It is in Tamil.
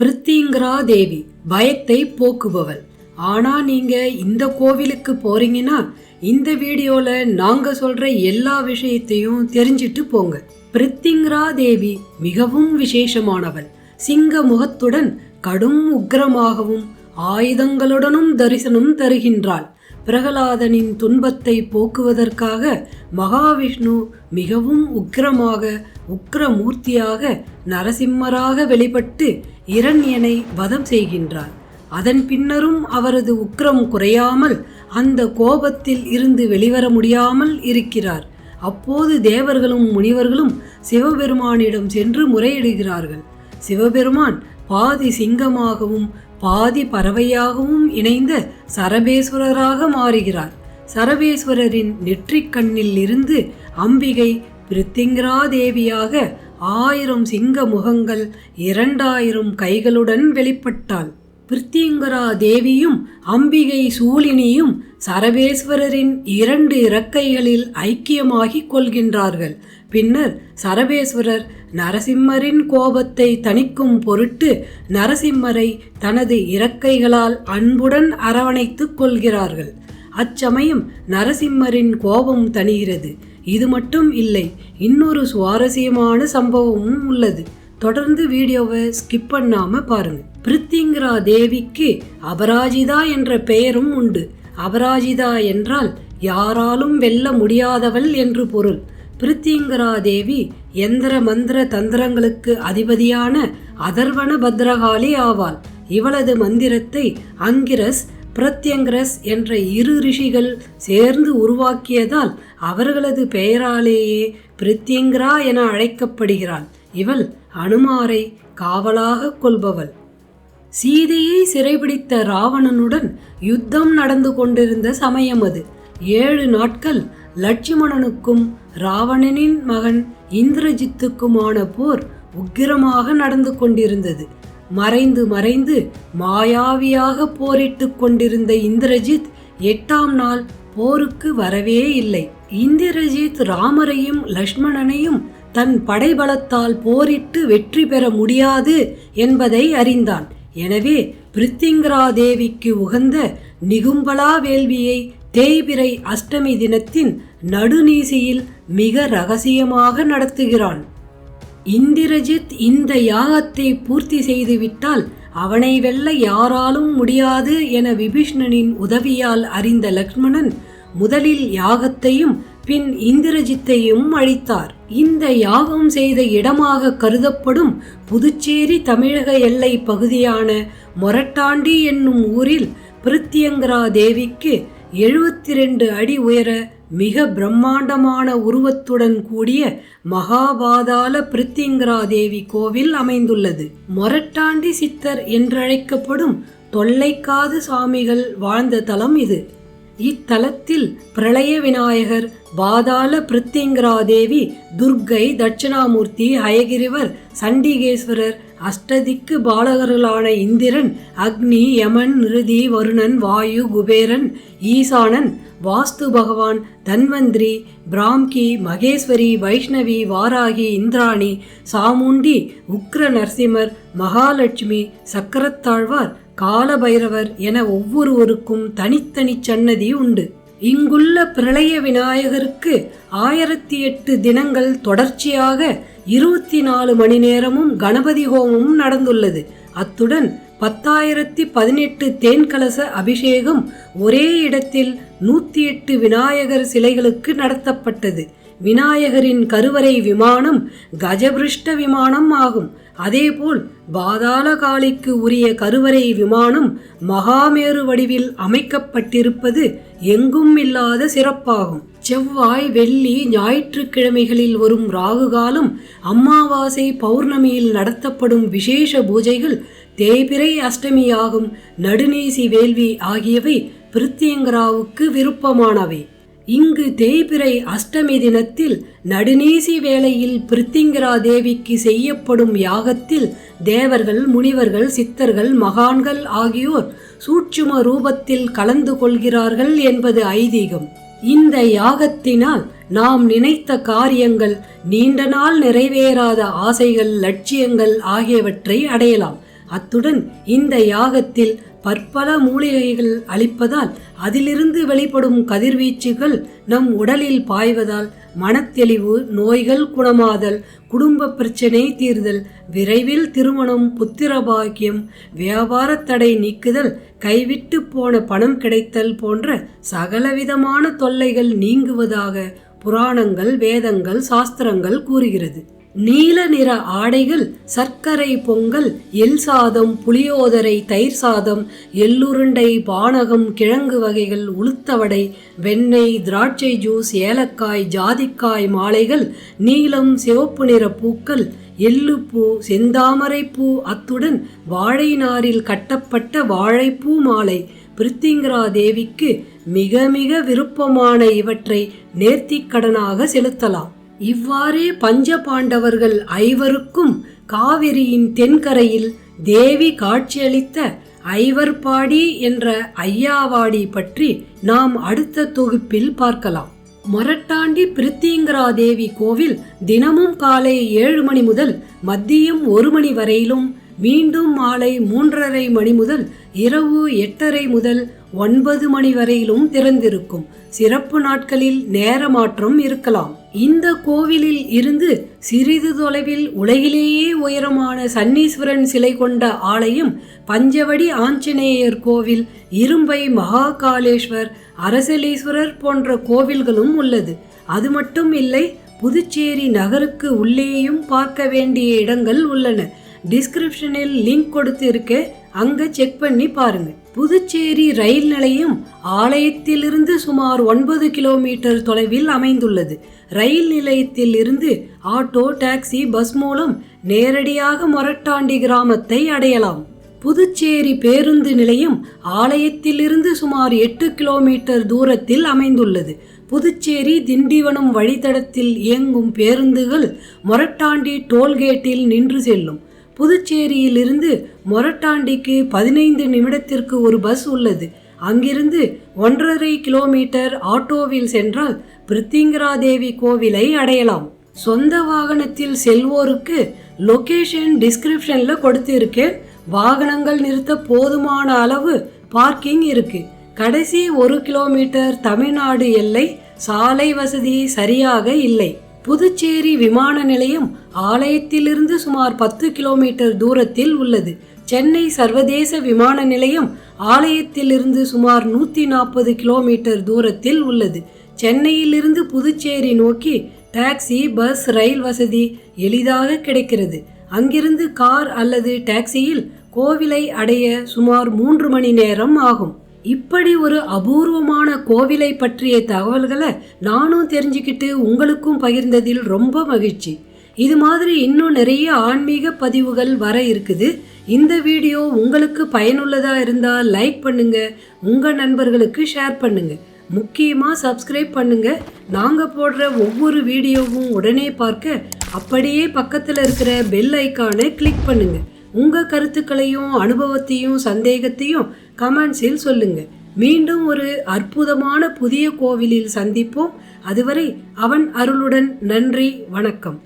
பிரித்திங்கரா தேவி பயத்தை போக்குபவள். ஆனா நீங்க இந்த கோவிலுக்கு போறீங்கன்னா இந்த வீடியோல நாங்க சொல்ற எல்லா விஷயத்தையும் தெரிஞ்சிட்டு போங்க. பிரித்திங்கரா தேவி மிகவும் விசேஷமானவள். சிங்க முகத்துடன் கடும் உக்கிரமாகவும் ஆயுதங்களுடனும் தரிசனம் தருகின்றாள். பிரகலாதனின் துன்பத்தை போக்குவதற்காக மகாவிஷ்ணு மிகவும் உக்கிரமாக உக்கிரமூர்த்தியாக நரசிம்மராக வெளிப்பட்டு இரண்யனை வதம் செய்கின்றார். அதன் பின்னரும் அவரது உக்கிரம் குறையாமல் அந்த கோபத்தில் இருந்து வெளிவர முடியாமல் இருக்கிறார். அப்போது தேவர்களும் முனிவர்களும் சிவபெருமானிடம் சென்று முறையிடுகிறார்கள். சிவபெருமான் பாதி சிங்கமாகவும் பாதி பறவையாகவும் இணைந்த சரபேஸ்வரராக மாறுகிறார். சரபேஸ்வரரின் நெற்றிக் கண்ணில் இருந்து அம்பிகை பிரித்திங்கரா தேவியாக ஆயிரம் சிங்க முகங்கள் இரண்டாயிரம் கைகளுடன் வெளிப்பட்டாள். பிருத்திங்கரா தேவியும் அம்பிகை சூலினியும் சரபேஸ்வரரின் இரண்டு இறக்கைகளில் ஐக்கியமாகிக் கொள்கின்றார்கள். பின்னர் சரபேஸ்வரர் நரசிம்மரின் கோபத்தை தணிக்கும் பொருட்டு நரசிம்மரை தனது இறக்கைகளால் அன்புடன் அரவணைத்துக் கொள்கிறார்கள். அச்சமயம் நரசிம்மரின் கோபம் தணிகிறது. இது மட்டும் இல்லை இன்னொரு சுவாரஸ்யமான சம்பவமும் உள்ளது. தொடர்ந்து வீடியோவை ஸ்கிப் பண்ணாம பாருங்க. பிரித்திங்கரா தேவிக்கு அபராஜிதா என்ற பெயரும் உண்டு. அபராஜிதா என்றால் யாராலும் வெல்ல முடியாதவள் என்று பொருள். பிரித்திங்கரா தேவி எந்திர மந்திர தந்திரங்களுக்கு அதிபதியான அதர்வன பத்ரகாளி ஆவாள். இவளது மந்திரத்தை அங்கிரஸ் பிரத்யங்கரஸ் என்ற இரு ரிஷிகள் சேர்ந்து உருவாக்கியதால் அவர்களது பெயராலேயே பிரித்தியங்கரா என அழைக்கப்படுகிறாள். இவள் அனுமாரை காவலாக கொள்பவள். சீதையை சிறைபிடித்த ராவணனுடன் யுத்தம் நடந்து கொண்டிருந்த சமயம் அது. ஏழு நாட்கள் லட்சுமணனுக்கும் ராவணனின் மகன் இந்திரஜித்துக்குமான போர் உக்கிரமாக நடந்து கொண்டிருந்தது. மறைந்து மறைந்து மாயாவியாக போரிட்டுக் கொண்டிருந்த இந்திரஜித் எட்டாம் நாள் போருக்கு வரவே இல்லை. இந்திரஜித் ராமரையும் லக்ஷ்மணனையும் தன் படைபலத்தால் போரிட்டு வெற்றி பெற முடியாது என்பதை அறிந்தான். எனவே பிருத்திங்கரா தேவிக்கு உகந்த நிகும்பலா வேள்வியை தேய்பிரை அஷ்டமி தினத்தின் நடுநீசியில் மிக ரகசியமாக நடத்துகிறான். இந்திரஜித் இந்த யாகத்தை பூர்த்தி செய்துவிட்டால் அவனை வெல்ல யாராலும் முடியாது என விபீஷ்ணனின் உதவியால் அறிந்த லக்ஷ்மணன் முதலில் யாகத்தையும் பின் இந்திரஜித்தையும் அழித்தார். இந்த யாகம் செய்த இடமாக கருதப்படும் புதுச்சேரி தமிழக எல்லை பகுதியான மொரட்டாண்டி என்னும் ஊரில் பிரித்தியங்கரா தேவிக்கு எழுபத்தி ரெண்டு அடி உயர மிக பிரம்மாண்டமான உருவத்துடன் கூடிய மகாபாதாள பிரித்திங்கரா தேவி கோவில் அமைந்துள்ளது. மொரட்டாண்டி சித்தர் என்றழைக்கப்படும் தொல்லைக்காது சாமிகள் வாழ்ந்த தலம் இது. இத்தலத்தில் பிரளய விநாயகர் பாதாள பிரித்திங்கரா தேவி துர்க்கை தட்சிணாமூர்த்தி ஹயகிரிவர் சண்டிகேஸ்வரர் அஷ்டதிக்கு பாலகர்களான இந்திரன் அக்னி யமன் நிருதி வருணன் வாயு குபேரன் ஈசானன் வாஸ்து பகவான் தன்வந்திரி பிராம்கி மகேஸ்வரி வைஷ்ணவி வாராகி இந்திராணி சாமுண்டி உக்ர நரசிம்மர் மகாலட்சுமி சக்கரத்தாழ்வார் காலபைரவர் என ஒவ்வொருவருக்கும் தனித்தனி சன்னதி உண்டு. இங்குள்ள பிரளய விநாயகருக்கு ஆயிரத்தி எட்டு தினங்கள் தொடர்ச்சியாக இருபத்தி நாலு மணி நேரமும் கணபதி ஹோமமும் நடந்துள்ளது. அத்துடன் பத்தாயிரத்தி பதினெட்டு தேன்கலச அபிஷேகம் ஒரே இடத்தில் நூற்றி எட்டு விநாயகர் சிலைகளுக்கு நடத்தப்பட்டது. விநாயகரின் கருவறை விமானம் கஜபிருஷ்ட விமானம் ஆகும். அதேபோல் பாதாள காளிக்கு உரிய கருவறை விமானம் மகாமேரு வடிவில் அமைக்கப்பட்டிருப்பது எங்கும் இல்லாத சிறப்பாகும். செவ்வாய் வெள்ளி ஞாயிற்றுக்கிழமைகளில் வரும் ராகு காலம் அமாவாசை பௌர்ணமியில் நடத்தப்படும் விசேஷ பூஜைகள் தேய்பிரை அஷ்டமியாகும் நடுநீசி வேள்வி ஆகியவை பிருத்தியங்கராவுக்கு விருப்பமானவை. இங்கு தேய்பிறை அஷ்டமி தினத்தில் நடுநீசி வேளையில் பிரித்திங்கரா தேவிக்கு செய்யப்படும் யாகத்தில் தேவர்கள் முனிவர்கள் சித்தர்கள் மகான்கள் ஆகியோர் சூட்சும ரூபத்தில் கலந்து கொள்கிறார்கள் என்பது ஐதீகம். இந்த யாகத்தினால் நாம் நினைத்த காரியங்கள் நீண்ட நாள் நிறைவேறாத ஆசைகள் லட்சியங்கள் ஆகியவற்றை அடையலாம். அத்துடன் இந்த யாகத்தில் பற்பல மூலிகைகள் அளிப்பதால் அதிலிருந்து வெளிப்படும் கதிர்வீச்சுகள் நம் உடலில் பாய்வதால் மனத்தெளிவு நோய்கள் குணமாதல் குடும்ப பிரச்சனை தீர்தல் விரைவில் திருமணம் புத்திர பாக்கியம் வியாபார தடை நீக்குதல் கைவிட்டு போன பணம் கிடைத்தல் போன்ற சகலவிதமான தொல்லைகள் நீங்குவதாக புராணங்கள் வேதங்கள் சாஸ்திரங்கள் கூறுகிறது. நீல நிற ஆடைகள் சர்க்கரை பொங்கல் எல் சாதம் புளியோதரை தயிர் சாதம் எள்ளுருண்டை பானகம் கிழங்கு வகைகள் உளுத்தவடை வெண்ணெய் திராட்சை ஜூஸ் ஏலக்காய் ஜாதிக்காய் மாலைகள் நீலம் சிவப்பு நிற பூக்கள் எள்ளுப்பூ செந்தாமரைப்பூ அத்துடன் வாழை நாரில் கட்டப்பட்ட வாழைப்பூ மாலை. பிரித்திங்கரா தேவிக்கு மிக மிக விருப்பமான இவற்றை நேர்த்திக்கடனாக செலுத்தலாம். இவ்வாறே பஞ்ச பாண்டவர்கள் ஐவருக்கும் காவிரியின் தென்கரையில் தேவி காட்சியளித்த ஐவர்பாடி என்ற ஐயாவாடி பற்றி நாம் அடுத்த தொகுப்பில் பார்க்கலாம். மொரட்டாண்டி பிரித்திங்கரா தேவி கோவில் தினமும் காலை ஏழு மணி முதல் மதியம் ஒரு மணி வரையிலும் மீண்டும் மாலை மூன்றரை மணி முதல் இரவு எட்டரை முதல் ஒன்பது மணி வரையிலும் திறந்திருக்கும். சிறப்பு நாட்களில் நேர மாற்றம் இருக்கலாம். இந்த கோவிலில் இருந்து சிறிது தொலைவில் உலகிலேயே உயரமான சன்னீஸ்வரன் சிலை கொண்ட ஆலயம் பஞ்சவடி ஆஞ்சநேயர் கோவில் இரும்பை மகாகாலேஸ்வர் அரசலீஸ்வரர் போன்ற கோவில்களும் உள்ளது. அது மட்டும் இல்லை புதுச்சேரி நகருக்கு உள்ளேயும் பார்க்க வேண்டிய இடங்கள் உள்ளன. டிஸ்கிரிப்ஷனில் லிங்க் கொடுத்து இருக்கு அங்க செக் பண்ணி பாருங்க. புதுச்சேரி ரயில் நிலையம் ஆலயத்திலிருந்து சுமார் ஒன்பது கிலோமீட்டர் தொலைவில் அமைந்துள்ளது. ரயில் நிலையத்தில் இருந்து ஆட்டோ டாக்ஸி பஸ் மூலம் நேரடியாக மொரட்டாண்டி கிராமத்தை அடையலாம். புதுச்சேரி பேருந்து நிலையம் ஆலயத்திலிருந்து சுமார் எட்டு கிலோமீட்டர் தூரத்தில் அமைந்துள்ளது. புதுச்சேரி திண்டிவனம் வழித்தடத்தில் இயங்கும் பேருந்துகள் மொரட்டாண்டி டோல்கேட்டில் நின்று செல்லும். புதுச்சேரியிலிருந்து மொரட்டாண்டிக்கு பதினைந்து நிமிடத்திற்கு ஒரு பஸ் உள்ளது. அங்கிருந்து ஒன்றரை கிலோமீட்டர் ஆட்டோவில் சென்றால் பிருத்திங்கராதேவி கோவிலை அடையலாம். சொந்த வாகனத்தில் செல்வோருக்கு லொகேஷன் டிஸ்கிரிப்ஷனில் கொடுத்திருக்கேன். வாகனங்கள் நிறுத்த போதுமான அளவு பார்க்கிங் இருக்கு. கடைசி ஒரு கிலோமீட்டர் தமிழ்நாடு எல்லை சாலை வசதி சரியாக இல்லை. புதுச்சேரி விமான நிலையம் ஆலயத்திலிருந்து சுமார் பத்து கிலோமீட்டர் தூரத்தில் உள்ளது. சென்னை சர்வதேச விமான நிலையம் ஆலயத்திலிருந்து சுமார் நூற்றி நாற்பது கிலோமீட்டர் தூரத்தில் உள்ளது. சென்னையிலிருந்து புதுச்சேரி நோக்கி டாக்ஸி பஸ் ரயில் வசதி எளிதாக கிடைக்கிறது. அங்கிருந்து கார் அல்லது டாக்ஸியில் கோவிலை அடைய சுமார் மூன்று மணி நேரம் ஆகும். இப்படி ஒரு அபூர்வமான கோவிலை பற்றிய தகவல்களை நானும் தெரிஞ்சுக்கிட்டு உங்களுக்கும் பகிர்ந்ததில் ரொம்ப மகிழ்ச்சி. இது மாதிரி இன்னும் நிறைய ஆன்மீக பதிவுகள் வர இருக்குது. இந்த வீடியோ உங்களுக்கு பயனுள்ளதாக இருந்தால் லைக் பண்ணுங்க உங்கள் நண்பர்களுக்கு ஷேர் பண்ணுங்க. முக்கியமாக சப்ஸ்கிரைப் பண்ணுங்க. நாங்கள் போடுற ஒவ்வொரு வீடியோவும் உடனே பார்க்க அப்படியே பக்கத்தில் இருக்கிற பெல் ஐக்கானை கிளிக் பண்ணுங்க. உங்கள் கருத்துக்களையும் அனுபவத்தையும் சந்தேகத்தையும் கமெண்ட்ஸில் சொல்லுங்க. மீண்டும் ஒரு அற்புதமான புதிய கோவிலில் சந்திப்போம். அதுவரை அவன் அருளுடன் நன்றி வணக்கம்.